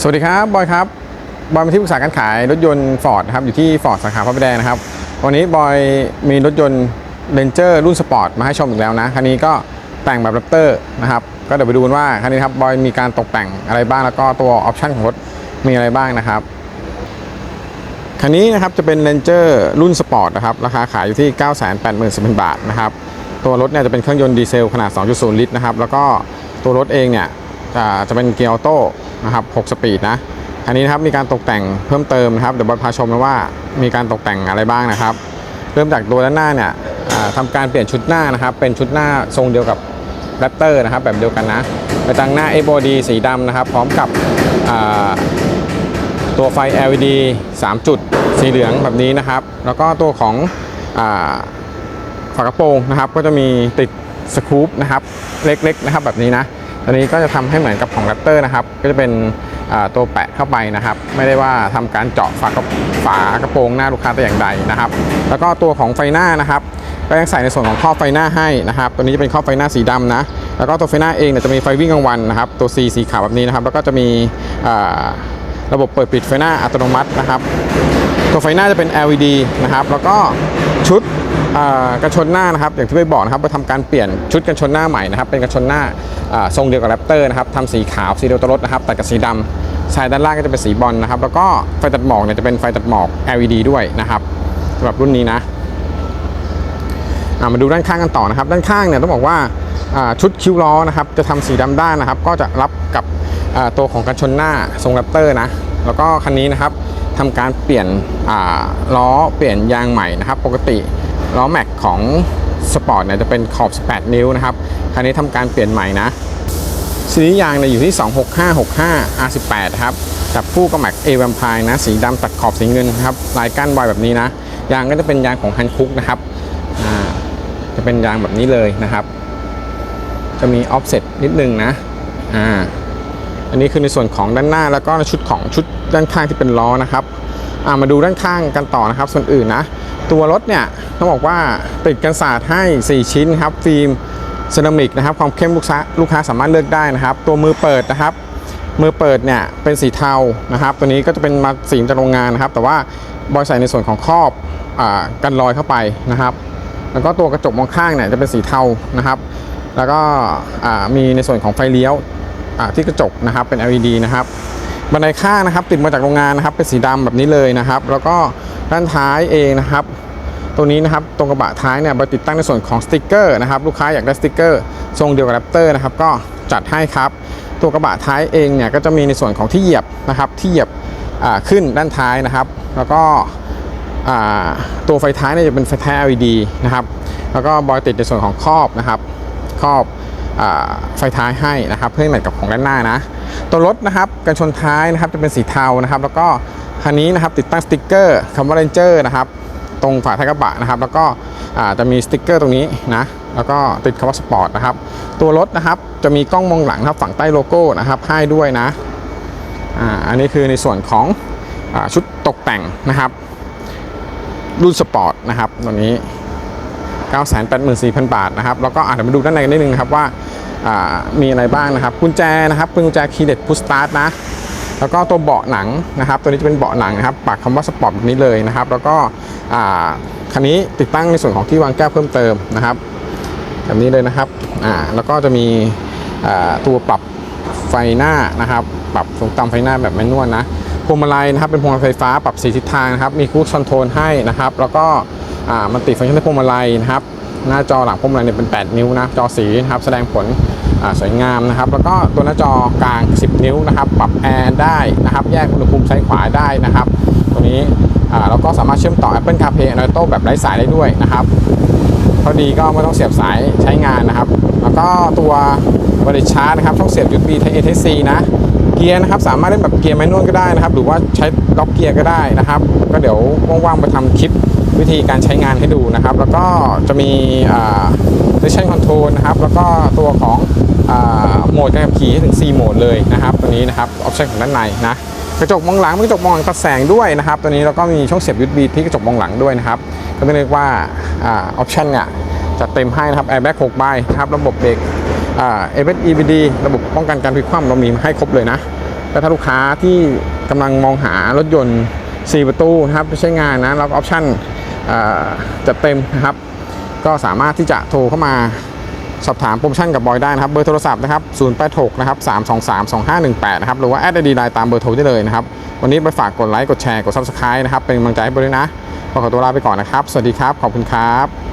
สวัสดีครับบอยครับบอยเป็นที่ปรึกษาการขายรถยนต์ฟอร์ดครับอยู่ที่ฟอร์ดสาขาพระประแดงนะครับ วันนี้บอยมีรถยนต์เ a นเจอร์รุ่นสปอร์ตมาให้ชมอีกแล้วนะคันนี้ก็แต่งแบบแรปเตอร์นะครับก็เดี๋ยวไปดูกันว่าคันนี้ครับบอยมีการตกแต่งอะไรบ้างแล้วก็ตัวออปชั่นของรถมีอะไรบ้างนะครับคันนี้นะครับจะเป็น Ranger รุ่นสปอร์ตนะครับราคาขายอยู่ที่ 980,000บาทนะครับตัวรถเนี่ยจะเป็นเครื่องยนต์ดีเซลขนาด 2.0 ลิตรนะครับแล้วก็ตัวรถเองเนี่ย จะจะเป็นเกียร์ออโต้นะครับ6สปีดนะคันนี้นะครับมีการตกแต่งเพิ่มเติมนะครับเดี๋ยวบอยพาชมนะว่ามีการตกแต่งอะไรบ้างนะครับ เริ่มจากตัวด้านหน้าเนี่ยอ่าทำการเปลี่ยนชุดหน้านะครับ เป็นชุดหน้าทรงเดียวกับแรปเตอร์นะครับแบบเดียวกันนะไปตั้งหน้าเอโบดีสีดำนะครับ พร้อมกับตัวไฟ LED 3 จุด สีเหลืองแบบนี้นะครับ แล้วก็ตัวของอฝากระโปรงนะครับ ก็จะมีติดสกู๊ปนะครับ เล็กๆนะครับแบบนี้นะ อันนี้ก็จะทำให้เหมือนกับของแรปเตอร์นะครับ ก็จะเป็นตัวแปะเข้าไปนะครับ ไม่ได้ว่าทำการเจาะฝากระฝากระโปรงหน้าลูกค้าแต่อย่างใดนะครับ แล้วก็ตัวของไฟหน้านะครับ ก็ยังใส่ในส่วนของครอไฟหน้าให้นะครับ ตัวนี้จะเป็นครอไฟหน้าสีดำนะ แล้วก็ตัวไฟหน้าเองเนี่ยจะมีไฟวิ่งกลางวันนะครับ ตัว C สีขาวแบบนี้นะครับ แล้วก็จะมีระบบเปิดปิดไฟหน้าอัตโนมัตินะครับ ตัวไฟหน้าจะเป็น LED นะครับ แล้วก็ชุด กันชนหน้านะครับอย่างที่ไปบอกนะครับไปทำการเปลี่ยนชุดกันชนหน้าใหม่นะครับเป็นกันชนหน้าทรงเดียวกับแรปเตอร์นะครับทำสีขาวสีเดียวตัวรถนะครับตัดกับสีดำชายด้านล่างก็จะเป็นสีบอลนะครับ แล้วก็ไฟตัดหมอกเนี่ยจะเป็นไฟตัดหมอก LED ด้วยนะครับสำหรับรุ่นนี้นะมาดูด้านข้างกันต่อนะครับ ด้านข้างเนี่ยต้องบอกว่าชุดคิ้วล้อนะครับจะทำสีดำด้านนะครับ ก็จะรับกับตัวของกันชนหน้าทรงแรปเตอร์นะแล้วก็คันนี้นะครับทำการเปลี่ยนล้อเปลี่ยนยางใหม่นะครับ ปกติ ล้อแม็กของสปอร์ตเนี่ยจะเป็นขอบ 18 นิ้วนะครับ คันนี้ทำการเปลี่ยนใหม่นะสียางเนี่ยอยู่ที่ 26565 R18 ครับจับคู่กับแม็กเอวัมพายนะ สีดำตัดขอบสีเงินครับ ลายก้านวายแบบนี้นะ ยางก็จะเป็นยางของฮันคุกนะครับ จะเป็นยางแบบนี้เลยนะครับ จะมีออฟเซ็ตนิดนึงนะ อ่า อันนี้คือในส่วนของด้านหน้าแล้วก็ชุดของชุดด้านข้างที่เป็นล้อนะครับ อ่ามาดูด้านข้างกันต่อนะครับ ส่วนอื่นนะ ตัวรถเนี่ยต้องบอกว่าติดกันศาสตร์ให้ 4 ชิ้นครับ ฟิล์มเซรามิกนะครับ ความเข้มลูกค้าลูกค้าสามารถเลือกได้นะครับ ตัวมือเปิดนะครับ มือเปิดเนี่ยเป็นสีเทานะครับ ตัวนี้ก็จะเป็นมาสีจากโรงงานนะครับ แต่ว่าบอยใส่ในส่วนของครอบอกันรอยเข้าไปนะครับ แล้วก็ตัวกระจกมองข้างเนี่ยจะเป็นสีเทานะครับ แล้วก็มีในส่วนของไฟเลี้ยวที่กระจกนะครับเป็น LED นะครับ บันไดข้างนะครับติดมาจากโรงงานนะครับเป็นสีดำแบบนี้เลยนะครับ แล้วก็ด้านท้ายเองนะครับตัวนี้นะครับตรงกระบะท้ายเนี่ยไปติดตั้งในส่วนของสติกเกอร์นะครับลูกค้าอยากได้สติกเกอร์ทรงเดียวกับแรปเตอร์นะครับก็จัดให้ครับ ตัวกระบะท้ายเองเนี่ยก็จะมีในส่วนของที่เหยียบนะครับที่เหยียบขึ้นด้านท้ายนะครับ แล้วก็ตัวไฟท้ายเนี่ยจะเป็นไฟท้าย LED นะครับแล้วก็บอยติดในส่วนของครอบนะครับครอบ ไฟท้ายให้นะครับ เพื่อให้เหมือนกับของด้านหน้านะ ตัวรถนะครับกันชนท้ายนะครับจะเป็นสีเทานะครับ แล้วก็คันนี้นะครับติดตั้งสติกเกอร์คำว่า Ranger นะครับตรงฝาท้ายกระบะนะครับ แล้วก็จะมีสติกเกอร์ตรงนี้นะแล้วก็ติดคำว่าสปอร์ตนะครับ ตัวรถนะครับจะมีกล้องมองหลังนะครับฝั่งใต้โลโก้นะครับให้ด้วยนะอ่าอันนี้คือในส่วนของอชุดตกแต่งนะครับ รุ่นสปอร์ตนะครับตัวนี้ 984,000 บาทนะครับ แล้วก็อาจจะมาดูด้านในกันนิดนึงนะครับว่า มีอะไรบ้างนะครับ กุญแจนะครับเป็นกุญแจคีย์เด็ดพุชสตาร์ทนะ แล้วก็ตัวเบาะหนังนะครับ ตัวนี้จะเป็นเบาะหนังนะครับ ปักคำว่าสปอร์ตแบบนี้เลยนะครับ แล้วก็คันนี้ติดตั้งในส่วนของที่วางแก้วเพิ่มเติมนะครับแบบนี้เลยนะครับแล้วก็จะมีตัวปรับไฟหน้านะครับ ปรับสูงต่ำไฟหน้าแบบแมนนวลนะพวงมาลัยนะครับเป็นพวงมาลัยไฟฟ้าปรับสีทิศทางนะครับ มีคู i คอนโทรลให้นะครับ แล้วก็มันติดฟังก์ชันในพวงมาลัยนะครับ หน้าจอหลังพวงมาลัยเนี่ยเป็น 8 นิ้วนะ จอสีนะครับ แสดงผล สวยงามนะครับ แล้วก็ตัวหน้าจอกลาง 10 นิ้วนะครับ ปรับแอร์ได้นะครับ แยกอุณหภูมิซ้ายขวาได้นะครับ ตัวนี้เราก็สามารถเชื่อมต่อ Apple CarPlay Android Auto แบบไร้สายได้ด้วยนะครับพอดีก็ไม่ต้องเสียบสายใช้งานนะครับ แล้วก็ตัวบริชาร์จนะครับช่องเสียบ USB Type A Type C นะเกียร์นะครับสามารถเล่นแบบเกียร์แมนนวลก็ได้นะครับ หรือว่าใช้ล็อกเกียร์ก็ได้นะครับ ก็เดี๋ยวว่างๆไปทำคลิปวิธีการใช้งานให้ดูนะครับ แล้วก็จะมีอ่า traction control นะครับ แล้วก็ตัวของ โหมดการขับขี่ให้ถึง 4 โหมดเลยนะครับตัวนี้นะครับออปชั่นของด้านในนะกระจกมองหลังเป็นกระจกมองหลังตัดแสงด้วยนะครับตัวนี้แล้วก็มีช่องเสียบ USB ที่กระจกมองหลังด้วยนะครับก็เรียกว่าออปชั่นเนี่ยจัดเต็มให้นะครับ airbag 6ใบนะครับระบบเบรกเอ่า ABS EBD ระบบป้องกันการพลิกคว่ำเรามีให้ครบเลยนะก็ถ้าลูกค้าที่กำลังมองหารถยนต์ 4 ประตูนะครับใช้งานนะแล้วก็ออปชั่นจัดเต็มนะครับก็สามารถที่จะโทรเข้ามา สอบถามโปรโมชั่นกับบอยได้นะครับ เบอร์โทรศัพท์นะครับ 086 นะครับ 323 2518 นะครับ หรือว่าแอดไอดีไลน์ตามเบอร์โทรได้เลยนะครับ วันนี้ไปฝากกดไลค์ กดแชร์ กดซับสไคร b e นะครับ เป็นกำลังใจให้บรินะขอขอตัวลาไปก่อนนะครับ สวัสดีครับ ขอบคุณครับ